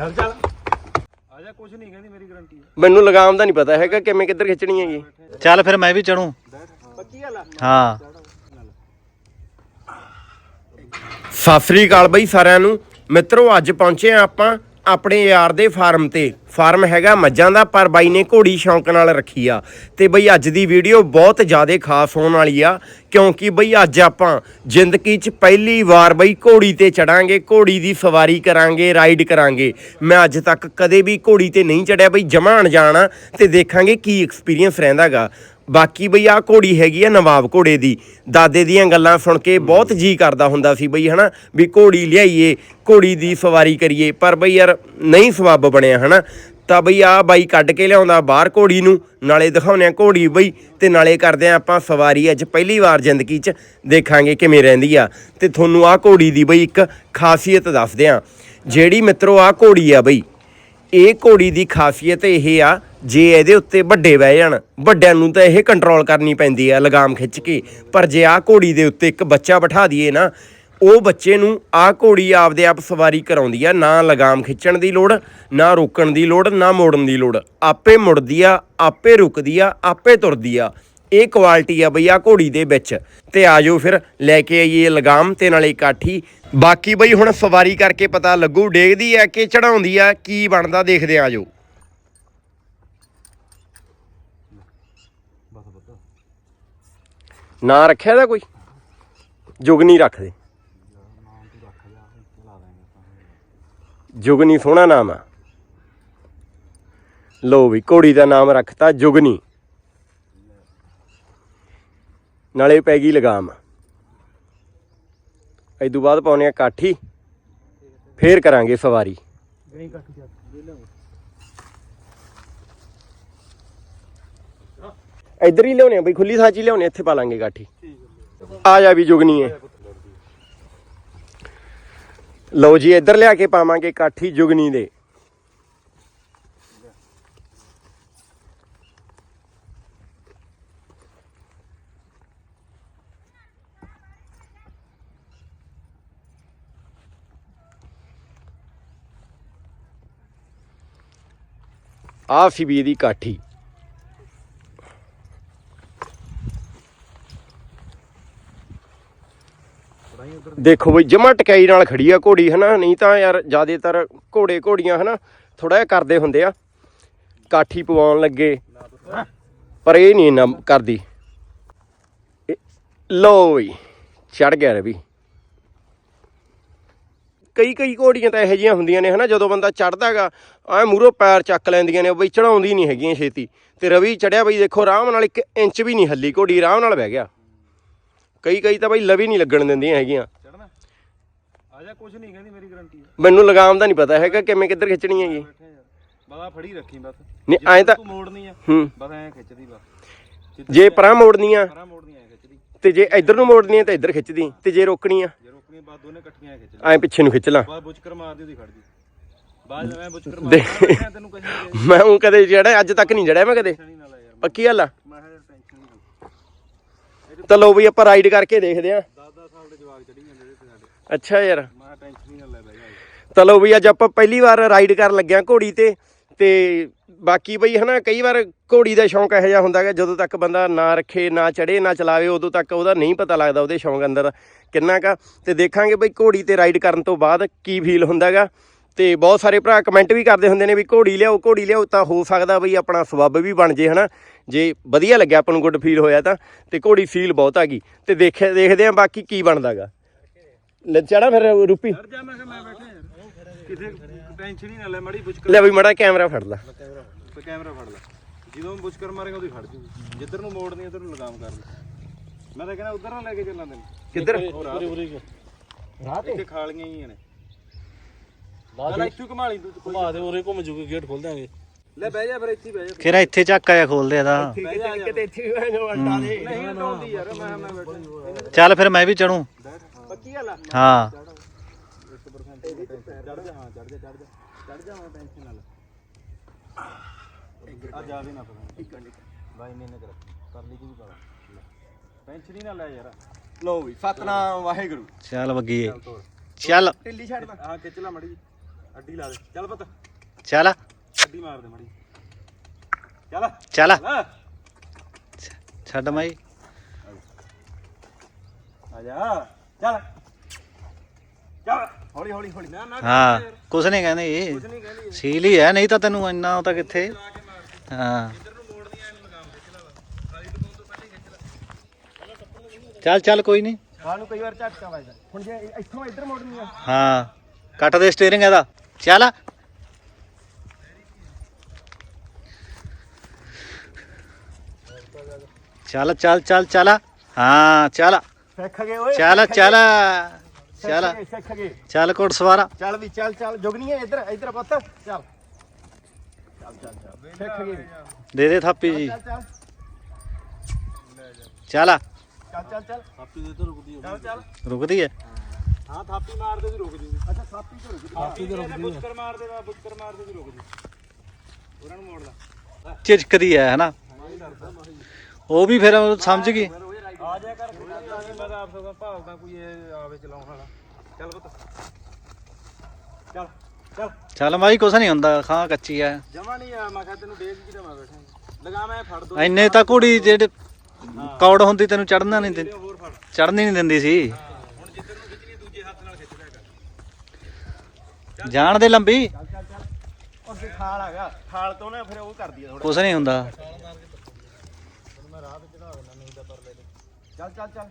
ਚੱਲ ਚੱਲ। ਆ ਜਾ ਕੁਝ ਨਹੀਂ ਕਹਿੰਦੀ ਮੇਰੀ ਗਾਰੰਟੀ ਹੈ ਮੈਨੂੰ ਲਗਾਮ ਦਾ ਨਹੀਂ ਪਤਾ ਹੈਗਾ ਕਿਵੇਂ ਕਿੱਧਰ ਖਿੱਚਣੀ ਹੈਗੀ। ਚੱਲ ਫਿਰ ਮੈਂ ਵੀ ਚੜੂ। ਪੱਕੀ ਗੱਲ ਆ? ਹਾਂ। ਸਤਿ ਸ੍ਰੀ ਅਕਾਲ ਬਈ ਸਾਰਿਆਂ ਨੂੰ। ਮਿੱਤਰੋ ਅੱਜ ਪਹੁੰਚੇ ਆ ਆਪਾਂ ਆਪਣੇ ਯਾਰ ਦੇ ਫਾਰਮ ਤੇ। ਫਾਰਮ ਹੈਗਾ ਮੱਝਾਂ ਦਾ, ਪਰ ਬਾਈ ਨੇ ਘੋੜੀ ਸ਼ੌਂਕ ਨਾਲ ਰੱਖੀ ਆ। ਤੇ ਬਈ ਅੱਜ ਦੀ ਵੀਡੀਓ ਬਹੁਤ ਜ਼ਿਆਦਾ ਖਾਸ ਹੋਣ ਵਾਲੀ ਆ, ਕਿਉਂਕਿ ਬਈ ਅੱਜ ਆਪਾਂ ਜ਼ਿੰਦਗੀ 'ਚ ਪਹਿਲੀ ਵਾਰ ਬਈ ਘੋੜੀ ਤੇ ਚੜਾਂਗੇ, ਘੋੜੀ ਦੀ ਸਵਾਰੀ ਕਰਾਂਗੇ, ਰਾਈਡ ਕਰਾਂਗੇ। ਮੈਂ ਅੱਜ ਤੱਕ ਕਦੇ ਵੀ ਘੋੜੀ ਤੇ ਨਹੀਂ ਚੜਿਆ, ਬਈ ਜਮਾਣ ਜਾਣਾ ਤੇ ਦੇਖਾਂਗੇ ਕੀ ਐਕਸਪੀਰੀਅੰਸ ਰਹਿੰਦਾਗਾ। ਬਾਕੀ ਬਈ ਆ ਘੋੜੀ ਹੈਗੀ ਆ ਨਵਾਬ ਘੋੜੇ ਦੀ ਦਾਦੇ ਦੀਆਂ ਗੱਲਾਂ ਸੁਣ ਕੇ ਬਹੁਤ ਜੀ ਕਰਦਾ ਹੁੰਦਾ ਸੀ ਬਈ ਹਨਾ ਵੀ ਘੋੜੀ ਲਿਆਈਏ ਘੋੜੀ ਦੀ ਸਵਾਰੀ ਕਰੀਏ ਪਰ ਬਈ ਯਾਰ ਨਹੀਂ ਸਵਾਬ ਬਣਿਆ ਹਨਾ। ਤਾਂ ਬਈ ਆ ਬਾਈ ਕੱਢ ਕੇ ਲਿਆਉਂਦਾ ਬਾਹਰ ਘੋੜੀ ਨੂੰ ਨਾਲੇ ਦਿਖਾਉਂਦੇ ਆ ਘੋੜੀ ਬਈ ਤੇ ਨਾਲੇ ਕਰਦੇ ਆ ਆਪਾਂ ਸਵਾਰੀ ਅੱਜ ਪਹਿਲੀ ਵਾਰ ਜ਼ਿੰਦਗੀ 'ਚ ਦੇਖਾਂਗੇ ਕਿਵੇਂ ਰਹਿੰਦੀ ਆ। ਤੇ ਤੁਹਾਨੂੰ ਆ ਘੋੜੀ ਦੀ ਬਈ ਇੱਕ ਖਾਸੀਅਤ ਦੱਸਦੇ ਆ ਜਿਹੜੀ ਮਿੱਤਰੋ ਆ ਘੋੜੀ ਆ ਬਈ ਇਹ ਘੋੜੀ ਦੀ ਖਾਸੀਅਤ ਇਹ ਆ ਜੇ ਇਹਦੇ ਉੱਤੇ ਵੱਡੇ ਬਹਿ ਜਾਣ, ਵੱਡਿਆਂ ਨੂੰ ਤਾਂ ਇਹ ਕੰਟਰੋਲ ਕਰਨੀ ਪੈਂਦੀ ਆ ਲਗਾਮ ਖਿੱਚ ਕੇ। ਪਰ ਜੇ ਆ ਘੋੜੀ ਦੇ ਉੱਤੇ ਇੱਕ ਬੱਚਾ ਬਿਠਾ ਦਈਏ ਨਾ, ਉਹ ਬੱਚੇ ਨੂੰ ਆ ਘੋੜੀ ਆਪਦੇ ਆਪ ਸਵਾਰੀ ਕਰਾਉਂਦੀ ਆ, ਨਾ ਲਗਾਮ ਖਿੱਚਣ ਦੀ ਲੋੜ, ਨਾ ਰੋਕਣ ਦੀ ਲੋੜ, ਨਾ ਮੋੜਨ ਦੀ ਲੋੜ। ਆਪੇ ਮੁੜਦੀ ਆ, ਆਪੇ ਰੁਕਦੀ ਆ, ਆਪੇ ਤੁਰਦੀ ਆ। ਇਹ ਕੁਆਲਿਟੀ ਆ ਬਈ ਆ ਘੋੜੀ ਦੇ ਵਿੱਚ। ਤੇ ਆਜੋ ਫਿਰ, ਲੈ ਕੇ ਆਈਏ ਲਗਾਮ ਤੇ ਨਾਲੇ ਕਾਠੀ। ਬਾਕੀ ਬਈ ਹੁਣ ਸਵਾਰੀ ਕਰਕੇ ਪਤਾ ਲੱਗੂ, ਡੇਗਦੀ ਆ ਕਿ ਚੜਾਉਂਦੀ ਆ, ਕੀ ਬਣਦਾ ਦੇਖਦੇ ਆ ਆਜੋ ਨਾਂ ਰੱਖਿਆ ਦਾ ਕੋਈ? ਜੁਗਨੀ ਰੱਖਦੇ। ਜੁਗਨੀ ਸੋਹਣਾ ਨਾਮ ਆ। ਲੋ ਵੀ, ਘੋੜੀ ਦਾ ਨਾਮ ਰੱਖਤਾ ਜੁਗਨੀ ਨਾਲੇ ਪੈ ਗਈ ਲਗਾਮ। ਇਦੋਂ ਬਾਅਦ ਪਾਉਨੇ ਆ ਕਾਠੀ। ਫੇਰ ਕਰਾਂਗੇ ਸਵਾਰੀ। ਗਈ ਕੱਟ ਜਾ ਲੈ ਲਓ ਇੱਧਰ ਹੀ ਲਿਆਉਣੇ ਆ ਬਈ, ਖੁੱਲੀ ਸਾਚੀ ਲਿਆਉਣੇ ਇੱਥੇ ਪਾ ਲਾਂਗੇ ਕਾਠੀ ਆ ਜਾ ਵੀ ਜੁਗਨੀ ਹੈ ਲਓ ਜੀ, ਇੱਧਰ ਲਿਆ ਕੇ ਪਾਵਾਂਗੇ ਕਾਠੀ ਜੁਗਨੀ ਦੇ। ਆ ਸੀ ਵੀ ਇਹਦੀ ਕਾਠੀ। ਦੇਖੋ ਬਈ, ਜਮਾ ਟਕਾਈ ਨਾਲ ਖੜੀ ਆ ਘੋੜੀ, ਹਨਾ? ਨਹੀਂ ਤਾਂ ਯਾਰ ਜ਼ਿਆਦਾਤਰ ਘੋੜੇ ਘੋੜੀਆਂ, ਹਨਾ? ਥੋੜਾ ਜਿਹਾ ਕਰਦੇ ਹੁੰਦੇ ਆ। ਕਾਠੀ ਪਵਾਉਣ ਲੱਗੇ। ਪਰ ਇਹ ਨਹੀਂ ਇੰਨਾ ਕਰਦੀ। ਇਹ- ਲਓ ਬਈ ਚੜ ਗਿਆ ਰਵੀ। ਕਈ ਕਈ ਘੋੜੀਆਂ ਤਾਂ ਇਹੋ ਜਿਹੀਆਂ ਹੁੰਦੀਆਂ ਨੇ, ਹਨਾ? ਜਦੋਂ ਬੰਦਾ ਚੜਦਾਗਾ ਐ ਮੂਰੋਂ ਪੈਰ ਚੱਕ ਲੈਂਦੀਆਂ ਨੇ ਬਈ ਚੜਾਉਂਦੀ ਨਹੀਂ ਹੈਗੀਆਂ ਛੇਤੀ। ਤੇ ਰਵੀ ਚੜਿਆ ਬਈ, ਦੇਖੋ, ਆਰਾਮ ਨਾਲ 1 ਇੰਚ ਵੀ ਨਹੀਂ ਹੱਲੀ ਘੋੜੀ, ਆਰਾਮ ਨਾਲ ਬਹਿ ਗਿਆ। ਕਈ ਕਈ ਤਾਂ ਬਈ ਲਵੀ ਨਹੀਂ ਲੱਗਣ ਦਿੰਦੀਆਂ ਹੈਗੀਆਂ। ਚੜਨਾ ਆ ਜਾ ਕੁਝ ਨਹੀਂ ਕਹਿੰਦੀ ਮੇਰੀ ਗਾਰੰਟੀ ਹੈ ਮੈਨੂੰ ਲਗਾਮ ਦਾ ਨਹੀਂ ਪਤਾ ਹੈਗਾ ਕਿਵੇਂ ਕਿੱਧਰ ਖਿੱਚਣੀ ਹੈਗੀ। ਬੈਠੇ ਯਾਰ ਬਾਬਾ ਫੜੀ ਰੱਖੀ ਬਸ। ਨਹੀਂ ਜਿੱਦਾਂ ਐਂ ਤਾਂ ਤੂੰ ਮੋੜਨੀ ਆ ਹੂੰ। ਬਸ ਐਂ ਖਿੱਚਦੀ ਬਸ। ਜਿੱਦਾਂ ਜੇ ਪਰਾਂ ਮੋੜਨੀ ਆ ਪਰਾਂ ਮੋੜਨੀ ਐਂ ਖਿੱਚਦੀ। ਤੇ ਜੇ ਇੱਧਰ ਨੂੰ ਮੋੜਨੀ ਆ ਤਾਂ ਇੱਧਰ ਖਿੱਚਦੀ ਤੇ ਜੇ ਰੋਕਣੀ ਆ ਜੇ ਰੋਕਣੀ ਬਾਅਦ ਦੋਨੇ ਇਕੱਠੀਆਂ ਐਂ ਖਿੱਚ ਲੈ। ਐਂ ਪਿੱਛੇ ਨੂੰ ਖਿੱਚ ਲਾਂ। ਬਾਅਦ ਬੁਚਕਰ ਮਾਰਦੀ ਉਹਦੀ ਖੜਦੀ ਬਾਅਦ ਮੈਂ ਬੁਚਕਰ ਦੇ- ਮਾਰਦਾ ਤੈਨੂੰ ਕਹੀ ਮੈਂ ਉਹ ਕਦੇ ਜਿਹੜਾ ਅੱਜ ਤੱਕ ਨਹੀਂ ਜੜਿਆ ਮੈਂ ਕਦੇ। ਪੱਕੀ ਗੱਲ ਆ? ਮੈਂ ਕਿਹਾ ਟੈਨਸ਼ਨ ਨਹੀਂ ਲੈ ਤਾਂ ਲਓ ਵੀ ਆਪਾਂ ਰਾਈਡ ਕਰਕੇ ਦੇਖਦੇ ਆ 10 10 ਸਾਲ ਦੇ ਜਵਾਕ ਚੜੀ ਜਾਂਦੇ ਨੇ ਸਾਡੇ। ਅੱਛਾ ਯਾਰ। ਮੈਂ ਟੈਨਸ਼ਨ ਨਹੀਂ ਲੈ ਬੈਗਾ ਤਾਂ ਲਓ ਵੀ ਅੱਜ ਆਪਾਂ ਪਹਿਲੀ ਵਾਰ ਰਾਈਡ ਕਰਨ ਲੱਗਿਆ ਘੋੜੀ ਤੇ। ਤੇ ਬਾਕੀ ਬਈ ਹਨਾ ਕਈ ਵਾਰ ਘੋੜੀ ਦਾ ਸ਼ੌਂਕ ਇਹੋ ਜਿਹਾ ਹੁੰਦਾ ਹੈ ਜਦੋਂ ਤੱਕ ਬੰਦਾ ਨਾ ਰੱਖੇ ਨਾ ਚੜੇ ਨਾ ਚਲਾਵੇ ਉਦੋਂ ਤੱਕ ਉਹਦਾ ਨਹੀਂ ਪਤਾ ਲੱਗਦਾ ਉਹਦੇ ਸ਼ੌਂਕ ਅੰਦਰ ਕਿੰਨਾ ਕਾ ਤੇ ਦੇਖਾਂਗੇ ਬਈ ਘੋੜੀ ਤੇ ਰਾਈਡ ਕਰਨ ਤੋਂ ਬਾਅਦ ਕੀ ਫੀਲ ਹੁੰਦਾਗਾ ਤੇ ਬਹੁਤ ਸਾਰੇ ਭਰਾ ਕਮੈਂਟ ਵੀ ਕਰਦੇ ਹੁੰਦੇ ਨੇ ਵੀ ਘੋੜੀ ਲਿਆਓ ਘੋੜੀ ਲਿਆਓ ਤਾਂ ਹੋ ਸਕਦਾ ਬਈ ਆਪਣਾ ਸਵੱਬ ਵੀ ਬਣ ਜੇ ਹਨਾ। ਜੇ ਵਧੀਆ ਲੱਗਿਆ ਆਪਾਂ ਨੂੰ ਗੁੱਡ ਫੀਲ ਹੋਇਆ ਤਾਂ ਤੇ ਘੋੜੀ ਫੀਲ ਬਹੁਤ ਆਗੀ ਤੇ ਦੇਖੇ ਦੇਖਦੇ ਆ ਬਾਕੀ ਕੀ ਬਣਦਾਗਾ। ਲੈ ਚੜਾ ਫਿਰ ਰੂਪੀ। ਡਰ ਜਾ ਮੈਂ ਕਿਹਾ ਮੈਂ ਬੈਠਾ ਯਾਰ ਕਿਥੇ ਟੈਨਸ਼ਨ ਹੀ ਨਾ ਲੈ ਮੜੀ ਬੁਚਕਰ ਲੈ ਬਈ ਮੜਾ ਕੈਮਰਾ ਫੜ ਲੈ। ਤੇ ਕੈਮਰਾ ਫੜ ਲੈ। ਜਦੋਂ ਬੁਚਕਰ ਮਾਰੇਗਾ ਉਹਦੀ ਖੜ ਜੂ ਜਿੱਧਰ ਨੂੰ ਮੋੜਨੀ ਉਧਰ ਨੂੰ ਲਗਾਮ ਕਰ ਲੈ ਮੈਂ ਤਾਂ ਕਹਿੰਦਾ ਉਧਰ ਨਾ ਲੈ ਕੇ ਚੱਲਾਂ ਤੈਨੂੰ। ਕਿੱਧਰ? ਉਰੇ ਉਰੇ ਰਾਹ ਤੇ? ਇੱਥੇ ਖਾਲੀਆਂ ਹੀ ਨੇ। ਬਾਅਦ ਇੱਥੋਂ ਘੁਮਾ ਲਈ ਤੂੰ। ਘੁਮਾ ਦੇ ਉਰੇ ਘੁੰਮ ਜੂਗੇ ਗੇਟ ਖੋਲ ਦਾਂਗੇ ਲੈ ਬਹਿ ਜਾ ਫਿਰ ਇੱਥੇ ਹੀ ਬਹਿ ਜਾ ਕਿਹੜਾ ਇੱਥੇ ਚੱਕ ਆਇਆ ਖੋਲਦੇ ਇਹਦਾ ਬਹਿ ਜਾ ਕਿਤੇ ਇੱਥੇ ਵੀ ਅੰਡਾ ਦੇ। ਨਹੀਂ ਹਟਾਉਂਦੀ ਯਾਰ ਮੈਂ ਮੈਂ ਬੈਠਾ। ਚੱਲ ਫਿਰ ਮੈਂ ਵੀ ਚੜੂ। ਪੱਕੀ ਗੱਲ ਆ? ਹਾਂ। 100% ਚੜ ਜਾ ਹਾਂ ਚੜ ਜਾ ਚੜ ਜਾ ਚੜ ਜਾ ਮੈਂ ਟੈਨਸ਼ਨ ਨਾ ਲੈ ਆ ਜਾ ਵੀ ਨਾ ਪਤਾ ਬਾਈ ਨੇ ਨੇ ਕਰ ਕਰ ਲਈ ਕੀ ਪਤਾ ਟੈਨਸ਼ਨ ਹੀ ਨਾ ਲੈ ਯਾਰ ਲੋ ਵੀ ਸਤਨਾਮ ਵਾਹਿਗੁਰੂ। ਚੱਲ ਬੱਗੀਏ ਚੱਲ। ਢਿੱਲੀ ਛੱਡ ਹਾਂ ਖਿੱਚ ਲਾ ਮੜੀ ਅੱਡੀ ਲਾ ਦੇ। ਚੱਲ ਪੁੱਤ। ਚੱਲ। ਅੱਡੀ ਮਾਰ ਦੇ ਮੜੀ। ਚੱਲ। ਛੱਡ ਮਾਈ। ਆ ਜਾ। ਚੱਲ। ਚੱਲ। ਹੌਲੀ ਹੌਲੀ ਹੌਲੀ। ਨਾ ਨਾ ਹਾਂ ਕੁਛ ਨਹੀਂ ਕਹਿੰਦੇ। ਇਹ ਕੁਝ ਨਹੀਂ ਕਹਿੰਦੀ। ਸੀਲ ਹੀ ਹੈ ਨਹੀਂ ਤਾਂ ਤੈਨੂੰ ਇੰਨਾ ਉਹ ਤਾਂ ਕਿੱਥੇ? ਹਾਂ। ਚੱਲ ਚੱਲ ਕੋਈ ਨਹੀਂ ਖਾਣ ਨੂੰ ਕਈ ਵਾਰ ਝਟਕਾ ਵੱਜਦਾ ਹੁਣ ਜੇ ਇੱਥੋਂ ਇੱਧਰ ਮੋੜਨੀ ਆ। ਹਾਂ ਕੱਟ ਦੇ ਸਟੀਅਰਿੰਗ ਇਹਦਾ। ਚੱਲ। ਚੱਲ ਚੱਲ ਚੱਲ ਚੱਲ ਹਾਂ ਚੱਲ ਸਿੱਖ ਗਏ ਓਏ ਚੱਲ ਸਿੱਖ ਚੱਲ ਗਏ, ਚੱਲ ਸਿੱਖ ਗਏ, ਸਿੱਖ ਗਏ ਚੱਲ ਕੋਟ ਸਵਾਰਾ ਚੱਲ ਵੀ ਚੱਲ ਚੱਲ ਜੁਗਨੀ ਇੱਧਰ ਇੱਧਰ ਪੁੱਤ ਚੱਲ ਚੱਲ ਚੱਲ ਚੱਲ ਸਿੱਖ ਗਏ ਦੇ ਦੇ ਥਾਪੀ ਜੀ ਚੱਲ ਚੱਲ ਚੱਲ ਚੱਲ ਚੱਲ ਚੱਲ ਥਾਪੀ ਦੇ ਤੋਂ ਰੁਕਦੀ ਹੋ ਚੱਲ ਚੱਲ ਰੁਕਦੀ ਹੈ ਹਾਂ ਥਾਪੀ ਮਾਰਦੇ ਵੀ ਰੁਕ ਜੂਗੀ ਅੱਛਾ ਸਾਪੀ ਤੋਂ ਰੁਕ ਥਾਪੀ ਤੇ ਰੁਕਦੀ ਬੁੱਕਰ ਮਾਰਦੇ ਵਾ ਬੁੱਕਰ ਮਾਰਦੇ ਵੀ ਰੁਕ ਜੂ ਉਹਨਾਂ ਨੂੰ ਮੋੜ ਲਾ ਝਿਜਕਦੀ ਹੈ ਹਨਾ ਉਹ ਵੀ ਫਿਰ ਉਹ ਸਮਝ ਗਈ। ਆ ਜਾ ਕਰ। ਮੈਂ ਤਾਂ ਆਪ ਸਗੋਂ ਭਾਵਦਾ ਕੋਈ ਇਹ ਆਵੇ ਚਲਾਉਣ ਵਾਲਾ। ਚੱਲ ਪੁੱਤ। ਚੱਲ ਚੱਲ। ਚੱਲ ਮਾਈ ਕੁਛ ਨਹੀਂ ਹੁੰਦਾ ਖਾਂ ਕੱਚੀ ਹੈ ਜਮਾ ਨਹੀਂ ਆ ਮੈਂ ਕਿਹਾ ਤੈਨੂੰ ਡੇਗ ਕੀ ਮੈਂ ਬੈਠਾ ਲਗਾ ਮੈਂ ਫੜ ਦੋ। ਇੰਨੇ ਤਾਂ ਕੁੜੀ ਜਿਹੜੇ ਕੌੜ ਹੁੰਦੀ ਤੈਨੂੰ ਚੜਨਾ ਨਹੀਂ ਦਿੰਦੀ ਚੜਨੀ ਨਹੀਂ ਦਿੰਦੀ ਸੀ। ਹੁਣ ਜਿੱਧਰ ਨੂੰ ਖਿੱਚਣੀ ਦੂਜੇ ਹੱਥ ਨਾਲ ਖਿੱਚ ਲਿਆ ਕਰ। ਜਾਣ ਦੇ ਲੰਬੀ। ਚੱਲ ਚੱਲ ਚੱਲ। ਅੱਗੇ ਖਾਲ ਹੈਗਾ ਖਾਲ ਤੋਂ ਨਾ ਫਿਰ ਉਹ ਕਰਦੀ ਆ ਥੋੜਾ ਕੁਛ ਨਹੀਂ ਹੁੰਦਾ ਮੈਂ ਰਾਹ ਤੇ ਚੜਾ ਦੇਣਾ ਨਹੀਂ ਤਾਂ ਪਰਲੇ ਤੇ ਚੱਲ ਚੱਲ ਚੱਲ।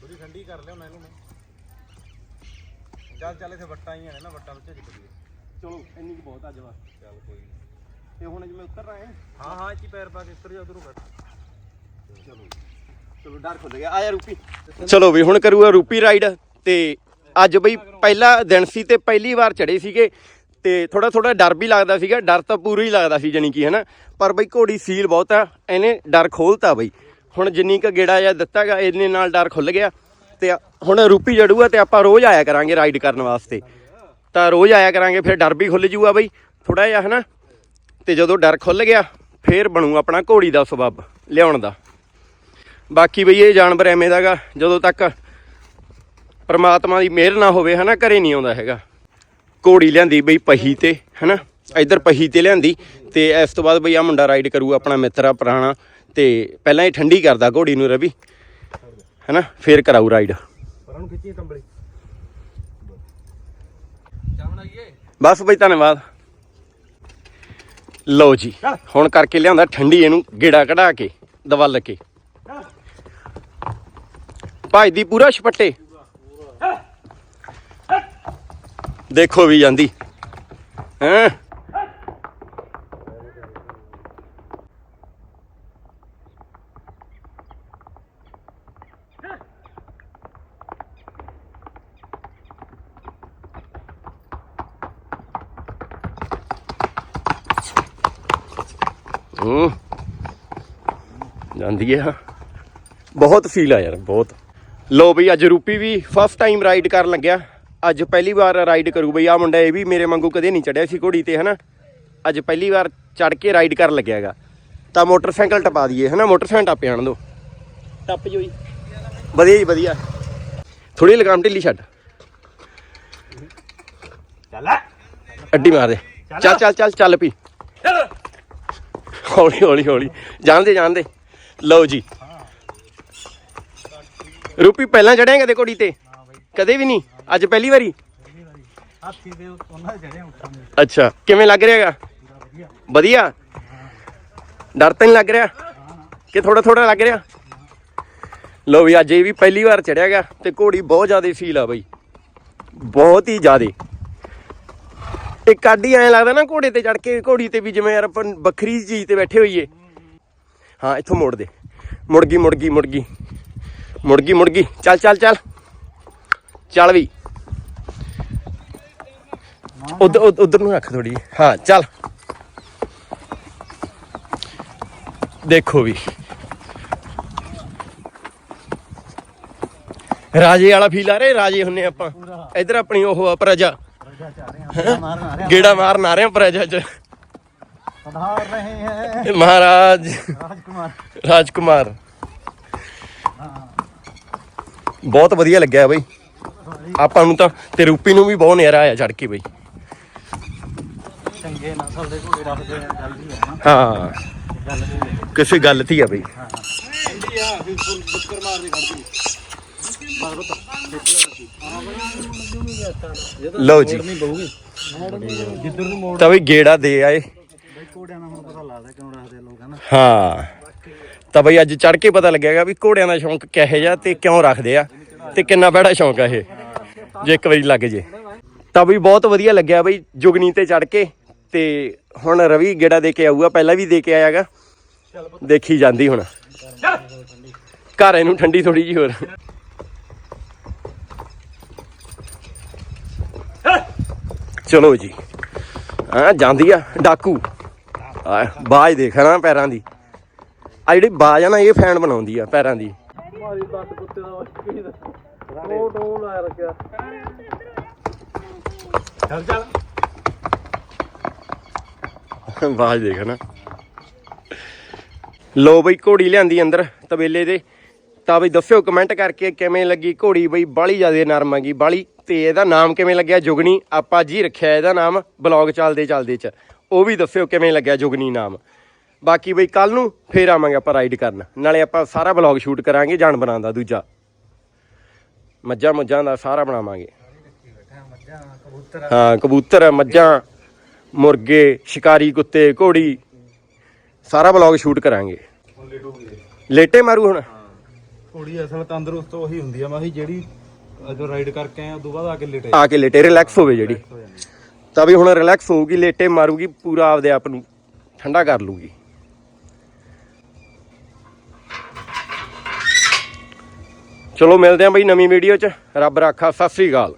ਥੋੜੀ ਠੰਡੀ ਕਰ ਲਿਆ ਮੈਨੂੰ ਮੈਂ। ਚੱਲ ਚੱਲ ਇੱਥੇ ਵੱਟਾਂ ਹੀ ਨੇ ਨਾ ਵੱਟਾਂ ਵਿੱਚ ਹੈ ਚਲੋ ਇੰਨੀ ਕੁ ਬਹੁਤ ਅੱਜ ਵਾ ਚੱਲ ਕੋਈ ਨੀ। ਤੇ ਹੁਣ ਜਿਵੇਂ ਉਤਰ ਰਹੇ ਹਾਂ। ਹਾਂ ਇੱਥੇ ਪੈਰ ਪਾ ਕੇ ਉੱਤਰ ਜਾ ਉਧਰੋਂ ਕੱਟ ਚਲੋ ਚਲੋ ਡਰ ਖੁੱਲ ਗਿਆ। ਆਇਆ ਰੂਪੀ। ਚਲੋ ਵੀ ਹੁਣ ਕਰੂਗਾ ਰੂਪੀ ਰਾਈਡ। ਤੇ ਅੱਜ ਬਈ ਪਹਿਲਾ ਦਿਨ ਸੀ ਤੇ ਪਹਿਲੀ ਵਾਰ ਚੜੇ ਸੀਗੇ। ਤੇ ਥੋੜਾ ਥੋੜਾ ਡਰ ਵੀ ਲੱਗਦਾ ਸੀਗਾ। ਡਰ ਤਾਂ ਪੂਰਾ ਹੀ ਲੱਗਦਾ ਸੀ ਜਾਨੀ ਕਿ ਹਨਾ। ਪਰ ਬਈ ਘੋੜੀ ਸੀਲ ਬਹੁਤ ਆ। ਇਹਨੇ ਡਰ ਖੋਲਤਾ ਬਈ। ਹੁਣ ਜਿੰਨੀ ਕ ਗੇੜਾ ਜਾਂ ਦਿੱਤਾਗਾ ਇਹਨੇ ਨਾਲ ਡਰ ਖੁੱਲ ਗਿਆ ਤੇ ਹੁਣ ਰੂਪੀ ਜੜੂਗਾ ਤੇ ਆਪਾਂ ਰੋਜ਼ ਆਇਆ ਕਰਾਂਗੇ ਰਾਈਡ ਕਰਨ ਵਾਸਤੇ। ਤਾਂ ਰੋਜ਼ ਆਇਆ ਕਰਾਂਗੇ, ਫਿਰ ਡਰ ਵੀ ਖੁੱਲ ਜੂਗਾ ਬਈ ਥੋੜਾ ਜਿਹਾ, ਹਨਾ? ਤੇ ਜਦੋਂ ਡਰ ਖੁੱਲ ਗਿਆ, ਫੇਰ ਬਣੂ ਆਪਣਾ ਘੋੜੀ ਦਾ ਸਬੱਬ, ਲਿਆਉਣ ਦਾ। ਬਾਕੀ ਬਈ ਇਹ ਜਾਨਵਰ ਐਵੇਂ ਦਾਗਾ ਜਦੋਂ ਤੱਕ ਪਰਮਾਤਮਾ ਦੀ ਮਿਹਰ ਨਾ ਹੋਵੇ, ਹਨਾ, ਘਰੇ ਨਹੀਂ ਆਉਂਦਾ ਹੈਗਾ। ਘੋੜੀ ਲਿਆਂਦੀ ਬਈ ਪਹੀ ਤੇ, ਹਨਾ? ਇੱਧਰ ਪਹੀ ਤੇ ਲਿਆਂਦੀ, ਤੇ ਇਸ ਤੋਂ ਬਾਅਦ ਬਈ ਆ ਮੁੰਡਾ ਰਾਈਡ ਕਰੂ, ਆਪਣਾ ਮਿੱਤਰ ਆ ਪੁਰਾਣਾ। ਤੇ ਪਹਿਲਾਂ ਇਹ ਠੰਡੀ ਕਰਦਾ ਘੋੜੀ ਨੂੰ ਰਵੀ। ਹਨਾ? ਫੇਰ ਕਰਾਊ ਰਾਈਡ। ਪਰਾਂ ਨੂੰ ਖਿੱਚੀ ਬਸ ਬਈ ਧੰਨਵਾਦ। ਲਓ ਜੀ ਹੁਣ ਕਰਕੇ ਲਿਆਂਦਾ ਠੰਡੀ ਇਹਨੂੰ ਗੇੜਾ ਕਢਾ ਕੇ ਦਵਲ ਕੇ। ਭਾਈ ਦੀ ਪੂਰਾ ਛਪੱਟੇ। ਦੇਖੋ ਵੀ ਜਾਂਦੀ। ਹੈਂ? ਹੂੰ। ਜਾਂਦੀ ਆ। ਬਹੁਤ ਫੀਲ ਆ ਯਾਰ ਬਹੁਤ। ਲੋ ਬਈ ਅੱਜ ਰੂਪੀ ਵੀ ਫਸਟ ਟਾਈਮ ਰਾਈਡ ਕਰਨ ਲੱਗਿਆ। ਅੱਜ ਪਹਿਲੀ ਵਾਰ ਰਾਈਡ ਕਰੂ ਬਈ। ਆ ਮੁੰਡਾ ਇਹ ਵੀ ਮੇਰੇ ਵਾਂਗੂ ਕਦੇ ਨਹੀਂ ਚੜਿਆ ਸੀ ਘੋੜੀ ਤੇ ਹਨਾ? ਅੱਜ ਪਹਿਲੀ ਵਾਰ ਚੜ ਕੇ ਰਾਈਡ ਕਰਨ ਲੱਗਿਆਗਾ ਤਾਂ ਮੋਟਰਸਾਈਕਲ ਟਪਾ ਦਈਏ ਹਨਾ? ਮੋਟਰਸਾਈਕਲ ਟੱਪ ਜਾਣ ਦੋ। ਟੱਪ ਜੋਈ ਵਧੀਆ ਜੀ ਵਧੀਆ। ਥੋੜੀ ਲਗਾਮ ਢਿੱਲੀ ਛੱਡ। ਚੱਲ ਅੱਡੀ ਮਾਰ ਦੇ। ਚੱਲ ਚੱਲ ਚੱਲ ਚੱਲ ਪੀ। ਹੌਲੀ ਹੌਲੀ ਹੌਲੀ। ਜਾਣਦੇ ਜਾਣਦੇ। ਲਓ ਜੀ। ਰੂਪੀ ਪਹਿਲਾਂ ਚੜਿਆ ਕਦੇ ਘੋੜੀ ਤੇ? ਕਦੇ ਵੀ ਨਹੀਂ? ਅੱਜ ਪਹਿਲੀ ਵਾਰੀ? ਹਾਥੀ ਦੇ ਉਹਨਾਂ ਦੇ ਚੜੇ ਉੱਠਾਂਗੇ ਅੱਛਾ। ਕਿਵੇਂ ਲੱਗ ਰਿਹਾਗਾ ਵਧੀਆ। ਡਰ ਤਾਂ ਨਹੀਂ ਲੱਗ ਰਿਹਾ? ਕਿ ਥੋੜਾ ਥੋੜਾ ਲੱਗ ਰਿਹਾ? ਲੋ ਵੀ ਅੱਜ ਇਹ ਵੀ ਪਹਿਲੀ ਵਾਰ ਚੜਿਆਗਾ ਤੇ ਘੋੜੀ ਬਹੁਤ ਜ਼ਿਆਦਾ ਫੀਲ ਆ ਬਈ। ਬਹੁਤ ਹੀ ਜ਼ਿਆਦੇ। ਇੱਕ ਆਡੀ ਐਂ ਲੱਗਦਾ ਨਾ ਘੋੜੇ ਤੇ ਚੜ ਕੇ ਘੋੜੀ ਤੇ ਵੀ ਜਿਵੇਂ ਯਾਰ ਆਪਾਂ ਵੱਖਰੀ ਚੀਜ਼ ਤੇ ਬੈਠੇ ਹੋਈਏ। ਹਾਂ ਇੱਥੋਂ ਮੋੜ ਦੇ। ਮੁੜ ਗਈ ਮੁੜ ਗਈ ਮੁੜ ਗਈ। ਮੁੜ ਗਈ ਮੁੜ ਗਈ। ਚੱਲ ਚੱਲ ਚੱਲ। ਚੱਲ ਵੀ। ਉਧਰ ਉਧਰ ਨੂੰ ਰੱਖ ਥੋੜੀ ਹਾਂ ਚੱਲ। ਦੇਖੋ ਵੀ। ਰਾਜੇ ਵਾਲਾ ਫੀਲ ਆ ਰਿਹਾ ਰਾਜੇ ਹੁੰਨੇ ਆਪਾਂ। ਇਧਰ ਆਪਣੀ ਉਹ ਆ ਪ੍ਰਜਾ। ਗੇੜਾ ਮਾਰਨ ਆ ਰਹੇ ਆ ਪ੍ਰਜਾ ਚ। ਪਧਾਰ ਰਹੇ ਹੈ। ਮਹਾਰਾਜ। ਰਾਜਕੁਮਾਰ। ਰਾਜਕੁਮਾਰ। ਬਹੁਤ ਵਧੀਆ ਲੱਗਿਆ ਬਈ। ਆਪਾਂ ਨੂੰ ਤਾਂ ਤੇ ਰੂਪੀ ਨੂੰ ਵੀ ਬਹੁਤ ਨਜ਼ਾਰਾ ਆਇਆ ਚੜ ਕੇ ਬਈ। ਚੰਗੇ ਨਸਲ ਦੇ ਘੋੜੇ ਰੱਖਦੇ ਆ ਜਲਦੀ ਆ ਨਾ। ਹਾਂ। ਕਿਸੇ ਗੱਲ ਤੀ ਆ ਬਈ। ਕਹਿੰਦੀ ਆ ਫਿਰ ਫੁੱਲ ਬੱਕਰ ਮਾਰਦੀ ਖੜਦੀ ਲਓ ਜੀ। ਜਿੱਧਰ ਨੂੰ ਮੋੜ ਤਾਂ ਬਈ ਗੇੜਾ ਦੇ ਆਏ। ਬਈ ਦਾ ਹੁਣ ਪਤਾ ਲੱਗਦਾ ਕਿਉਂ ਰੱਖਦੇ ਲੋਕ ਹਨਾ ਹਾਂ। ਤਾਂ ਬਈ ਅੱਜ ਚੜ ਕੇ ਪਤਾ ਲੱਗੇਗਾ ਵੀ ਘੋੜਿਆਂ ਦਾ ਸ਼ੌਂਕ ਕਿਹੋ ਜਿਹਾ ਤੇ ਕਿਉਂ ਰੱਖਦੇ ਆ ਤੇ ਕਿੰਨਾ ਬੜਾ ਸ਼ੌਂਕ ਆ ਇਹ, ਜੇ ਇੱਕ ਵਾਰੀ ਲੱਗ ਜੇ। ਤਾਂ ਬਈ ਬਹੁਤ ਵਧੀਆ ਲੱਗਿਆ ਬਈ ਜੁਗਨੀ ਤੇ ਚੜ ਕੇ ਤੇ ਹੁਣ ਰਵੀ ਗੇੜਾ ਦੇ ਕੇ ਆਊਗਾ, ਪਹਿਲਾਂ ਵੀ ਦੇ ਕੇ ਆਇਆਗਾ। ਦੇਖੀ ਜਾਂਦੀ ਹੁਣ। ਘਰ ਇਹਨੂੰ ਠੰਡੀ ਥੋੜੀ ਜੀ ਹੋਰ। ਚਲੋ ਜੀ। ਹਾਂ, ਜਾਂਦੀ ਆ, ਡਾਕੂ। ਆ ਦੇਖ ਦੇਖਣਾ ਪੈਰਾਂ ਦੀ। ਆ ਜਿਹੜੀ ਬਾਜ ਆ ਨਾ, ਇਹ ਫੈਨ ਬਣਾਉਂਦੀ ਆ ਪੈਰਾਂ ਦੀ। ਮਾਰੀ ਦੱਤ ਕੁੱਤੇ ਦਾ ਕੀ ਦਾ ਉਹ ਟੋਲ ਆ ਰੱਖਿਆ ਚੱਲ ਚੱਲ ਬਾਜ ਦੇਖਣਾ ਲੋ ਬਈ ਘੋੜੀ ਲਿਆਂਦੀ ਅੰਦਰ ਤਬੇਲੇ ਦੇ। ਤਾਂ ਬਈ ਦੱਸਿਓ ਕਮੈਂਟ ਕਰਕੇ ਕਿਵੇਂ ਲੱਗੀ ਘੋੜੀ ਬਈ, ਬਾਲੀ ਜ਼ਿਆਦਾ ਨਰਮ ਹੈਗੀ ਬਾਲੀ ਤੇ ਇਹਦਾ ਨਾਮ ਕਿਵੇਂ ਲੱਗਿਆ ਜੁਗਨੀ? ਆਪਾਂ ਜੀ ਰੱਖਿਆ ਇਹਦਾ ਨਾਮ ਬਲੌਗ ਚੱਲਦੇ ਚੱਲਦੇ ਚ। ਉਹ ਵੀ ਦੱਸਿਓ ਕਿਵੇਂ ਲੱਗਿਆ ਜੁਗਨੀ ਨਾਮ। ਬਾਕੀ ਬਈ ਕੱਲ ਨੂੰ ਫੇਰ ਆਵਾਂਗੇ ਆਪਾਂ ਰਾਈਡ ਕਰਨ। ਨਾਲੇ ਆਪਾਂ ਸਾਰਾ ਬਲੌਗ ਸ਼ੂਟ ਕਰਾਂਗੇ ਜਾਨਵਰਾਂ ਦਾ ਦੂਜਾ। ਮੱਝਾਂ ਮੁੱਝਾਂ ਦਾ ਸਾਰਾ ਬਣਾਵਾਂਗੇ। ਹਾਂ, ਕਬੂਤਰ, ਮੱਝਾਂ, ਮੁਰਗੇ, ਸ਼ਿਕਾਰੀ, ਕੁੱਤੇ, ਘੋੜੀ, ਸਾਰਾ ਬਲੌਗ ਸ਼ੂਟ ਕਰਾਂਗੇ। ਲੇਟੇ ਮਾਰੂ ਹੁਣ। ਕੁੜੀ ਅਸਲ ਤੰਦਰੁਸਤ ਉਹੀ ਹੁੰਦੀ ਆ ਮਾਹੀ ਜਿਹੜੀ ਜਦੋਂ ਰਾਈਡ ਕਰਕੇ ਆਏ ਉਦੋਂ ਬਾਅਦ ਆ ਕੇ ਲੇਟੇ। ਆ ਕੇ ਲੇਟੇ ਰਿਲੈਕਸ ਹੋਵੇ ਜਿਹੜੀ। ਤਾਂ ਵੀ ਹੁਣ ਰਿਲੈਕਸ ਹੋਊਗੀ ਲੇਟੇ ਮਾਰੂਗੀ ਪੂਰਾ ਆਪਦੇ ਆਪ ਨੂੰ ਠੰਡਾ ਕਰ ਲੂਗੀ ਚਲੋ ਮਿਲਦੇ ਆਂ ਬਈ ਨਵੀਂ ਵੀਡੀਓ 'ਚ। ਰੱਬ ਰਾਖਾ ਸਤਿ ਸ੍ਰੀ ਅਕਾਲ।